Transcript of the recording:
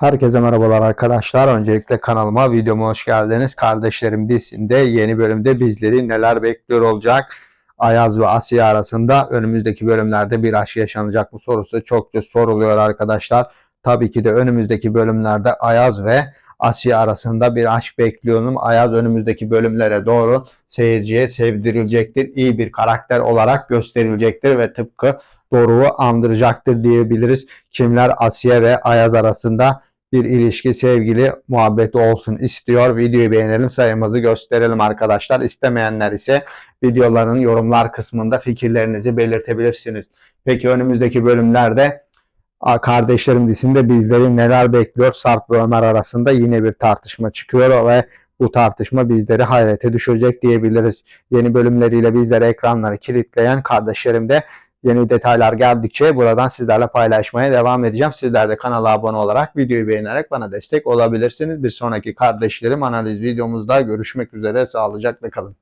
Herkese merhabalar arkadaşlar. Öncelikle kanalıma, videoma hoş geldiniz. Kardeşlerim dizisinde yeni bölümde bizleri neler bekliyor olacak? Ayaz ve Asiye arasında önümüzdeki bölümlerde bir aşk yaşanacak mı sorusu çokça soruluyor arkadaşlar. Tabii ki de önümüzdeki bölümlerde Ayaz ve Asiye arasında bir aşk bekliyorum. Ayaz önümüzdeki bölümlere doğru seyirciye sevdirilecektir. İyi bir karakter olarak gösterilecektir ve tıpkı Doruk'u andıracaktır diyebiliriz. Kimler Asiye ve Ayaz arasında bir ilişki, sevgili muhabbeti olsun istiyor. Videoyu beğenelim, sayımızı gösterelim arkadaşlar. İstemeyenler ise videoların yorumlar kısmında fikirlerinizi belirtebilirsiniz. Peki önümüzdeki bölümlerde Kardeşlerim dizisinde bizleri neler bekliyor? Sarp ve Ömer arasında yine bir tartışma çıkıyor ve bu tartışma bizleri hayrete düşürecek diyebiliriz. Yeni bölümleriyle bizleri ekranları kilitleyen kardeşlerim de Yeni detaylar geldikçe buradan sizlerle paylaşmaya devam edeceğim. Sizler de kanala abone olarak videoyu beğenerek bana destek olabilirsiniz. Bir sonraki kardeşlerim analiz videomuzda görüşmek üzere. Sağlıcakla kalın.